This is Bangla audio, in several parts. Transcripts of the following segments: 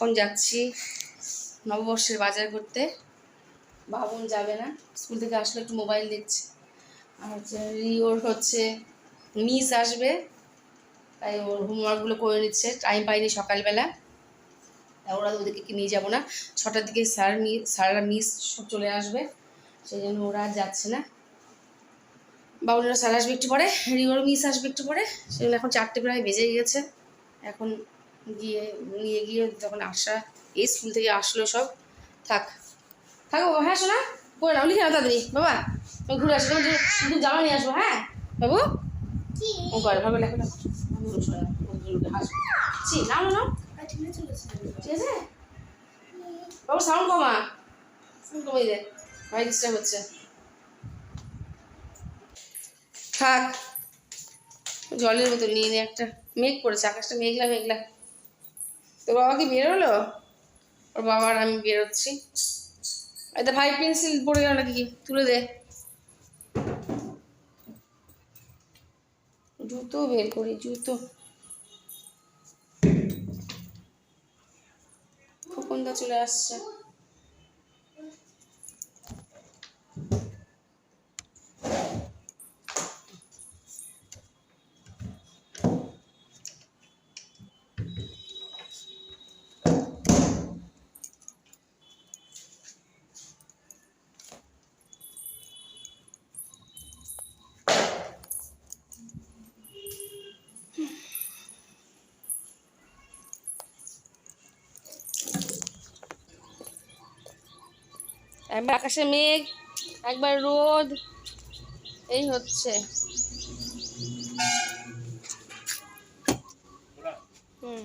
এখন যাচ্ছি নববর্ষের বাজার করতে। বাবুন যাবে না। স্কুল থেকে আসলে একটু মোবাইল দেখছে। আর হচ্ছে রিওর হচ্ছে, মিস আসবে। তাই ওর হোমওয়ার্কগুলো করে নিচ্ছে। টাইম পাইনি সকালবেলা। ওরা ওদেরকে নিয়ে যাব না। ছটার দিকে স্যার মি, স্যাররা মিস সব চলে আসবে। সেই জন্য ওরা যাচ্ছে না। বাবুনেরা স্যার আসবে একটু পরে। রিওর মিস আসবে একটু পরে। সেই জন্য এখন চারটে প্রায় বেজে গেছে। এখন গিয়ে নিয়ে গিয়ে যখন আসা এই স্কুল থেকে আসলো সব। থাক। থাকো হ্যাঁ শোনা করে নাও লিখে নাও তাড়াতাড়ি। বাবা ঘুরে আসি তোমার শুধু জামা নিয়ে আসব হ্যাঁ? বাবু? ও করে ভাবে লেখো নাও নাও ঠিক আছে? বাবু সাউন্ড কমা। সাউন্ড কমিয়ে দে। ভাই ডিস্টার্ব হচ্ছে। থাক। জলের বোতল নিয়ে নে একটা। মেঘ পড়েছে আকাশটা মেঘলা মেঘলা। তোর বাবা কি বের হলো? ওর বাবার আমি বেরোচ্ছি। এটা ভাই পেন্সিল পড়ে গেল নাকি? তুলে দে। জুতো বের করি, জুতো। খোকনদা চলে আসছে। একবার আকাশে মেঘ একবার রোদ এই হচ্ছে। হুম।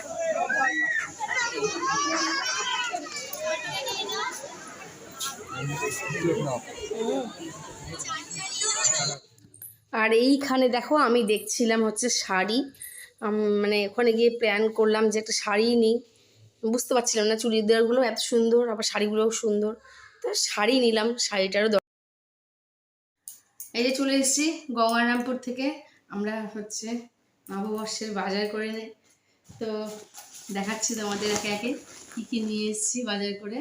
আর এইখানে দেখো, আমি দেখছিলাম হচ্ছে শাড়ি। মানে ওখানে গিয়ে প্ল্যান করলাম যে একটা শাড়ি নিই। বুঝতে পারছিলাম না চুড়িদারগুলো এত সুন্দর, আবার শাড়িগুলোও সুন্দর। তো শাড়ি নিলাম, শাড়িটারও এই যে চলে এসেছি গঙ্গারামপুর থেকে। আমরা হচ্ছে নববর্ষের বাজার করে নে তো দেখাচ্ছি তোমাদের একে একে কী কী নিয়ে এসেছি বাজার করে।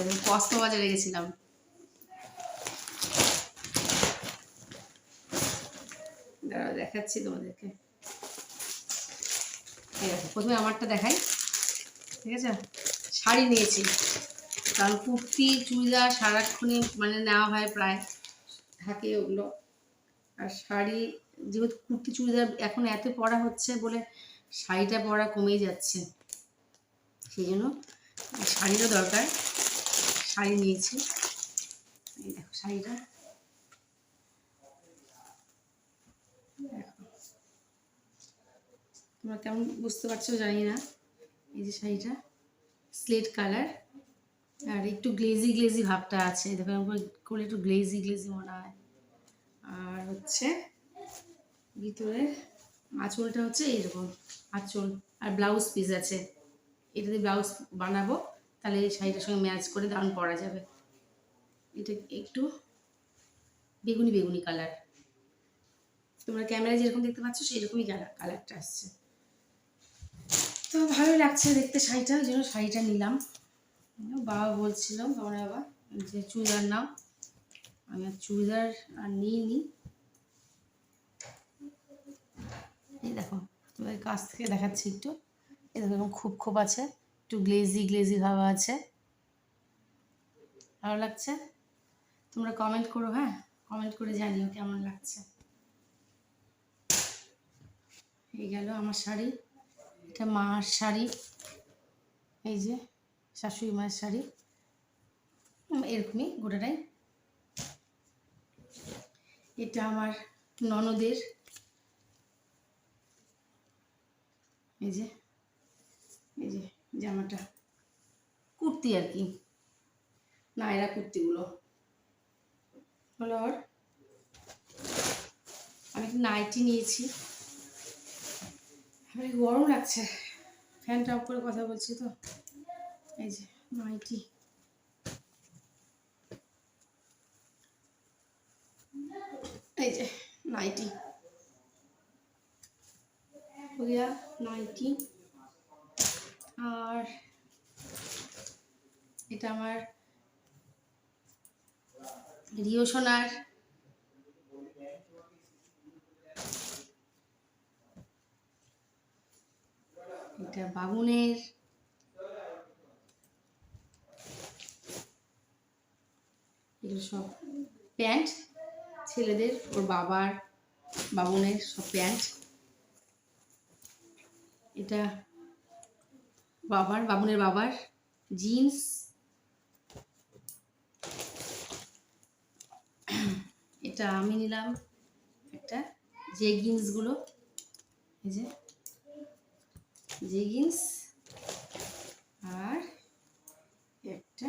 এবং কস্ত বাজারে গেছিলাম। দেখাচ্ছি তোমাদেরকে। এই দেখো, প্রথমে আমারটা দেখাই। ঠিক আছে? শাড়ি নিয়েছি। কারণ কুর্তি চুড়িদার সারাক্ষণই মানে নেওয়া হয় প্রায়। থাকে ওগুলো। আর শাড়ি যেহেতু কুর্তি চুড়িদার এখন এত পরা হচ্ছে বলে শাড়িটা পরা কমেই যাচ্ছে। সেই জন্য শাড়িরও দরকার। শাড়ি নিয়েছি। এই দেখো শাড়িটা। তোমরা কেমন বুঝতে পারছ জানি না। এই যে শাড়িটা, স্লেট কালার। আর একটু গ্লেজি গ্লেজি ভাবটা আছে। দেখো এরকম করে করলে একটু গ্লেজি গ্লেজি মনে হয়। আর হচ্ছে ভিতরে আঁচলটা হচ্ছে এইরকম, আঁচল। আর ব্লাউজ পিস আছে। এটা দিয়ে ব্লাউজ বানাবো। তাহলে এই শাড়িটার সঙ্গে ম্যাচ করে দারুণ পরা যাবে। এটা একটু বেগুনি বেগুনি কালার। তোমরা ক্যামেরায় যেরকম দেখতে পাচ্ছ সেই রকমই কালারটা আসছে। তো ভালোই লাগছে দেখতে শাড়িটা, ওই জন্য শাড়িটা নিলাম। বাবা বলছিল, আমার বাবা, যে চুড়িদার নাও। আমি আর চুড়িদার আর নিইনি। এই দেখো, তোমাদের কাছ থেকে দেখাচ্ছি একটু। এরকম খুব খুব আছে। একটু গ্লেজি গ্লেজি ভাব আছে। ভালো লাগছে? তোমরা কমেন্ট করো হ্যাঁ? কমেন্ট করে জানিও কেমন লাগছে। এই গেল আমার শাড়ি। এটা মার শাড়ি। এই যে, শাশুড়ি মায়ের শাড়ি। এরকমই গোটাটাই। এটা আমার ননদের। এই যে এই যে। জামাটা। কুর্তি আর কি। নায়রা কুর্তিগুলো। হলো ওর। আমি নাইটি নিয়েছি। আমার গরম লাগছে। ফ্যানটা অফ করে কথা বলছি তো। এই যে নাইটি। এই যে নাইটি। নাইটি। আর এটা আমার রিও সোনার। এটা বাবুনের এগুলো সব প্যান্ট। ছেলেদের, ওর বাবার বাবুনের সব প্যান্ট। এটা বাবার বাবুনের বাবার জিন্স। এটা আমি নিলাম একটা জেগিন্সগুলো। এই যে জেগিন্স আর একটা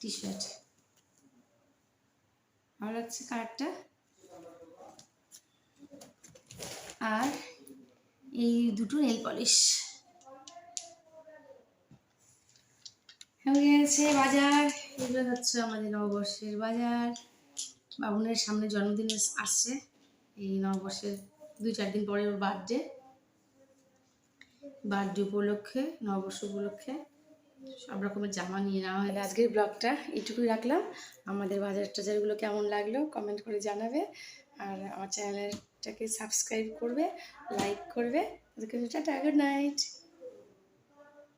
টি শার্ট ভালো লাগছে কালারটা আর এই দুটো নেল পলিশ হয়ে গেছে বাজার। এগুলো হচ্ছে আমাদের নববর্ষের বাজার। বাবুনের সামনে জন্মদিন আসছে। এই নববর্ষের দুই, চার দিন পরে ওর বার্থডে বার্থডে উপলক্ষে, নববর্ষ উপলক্ষে সব রকমের জামা নিয়ে নেওয়া হয় আজকের ব্লগটা এইটুকুই রাখলাম। আমাদের বাজার টাজারগুলো কেমন লাগল কমেন্ট করে জানাবে। আর আমার চ্যানেলটাকে সাবস্ক্রাইব করবে লাইক করবে। Tata good night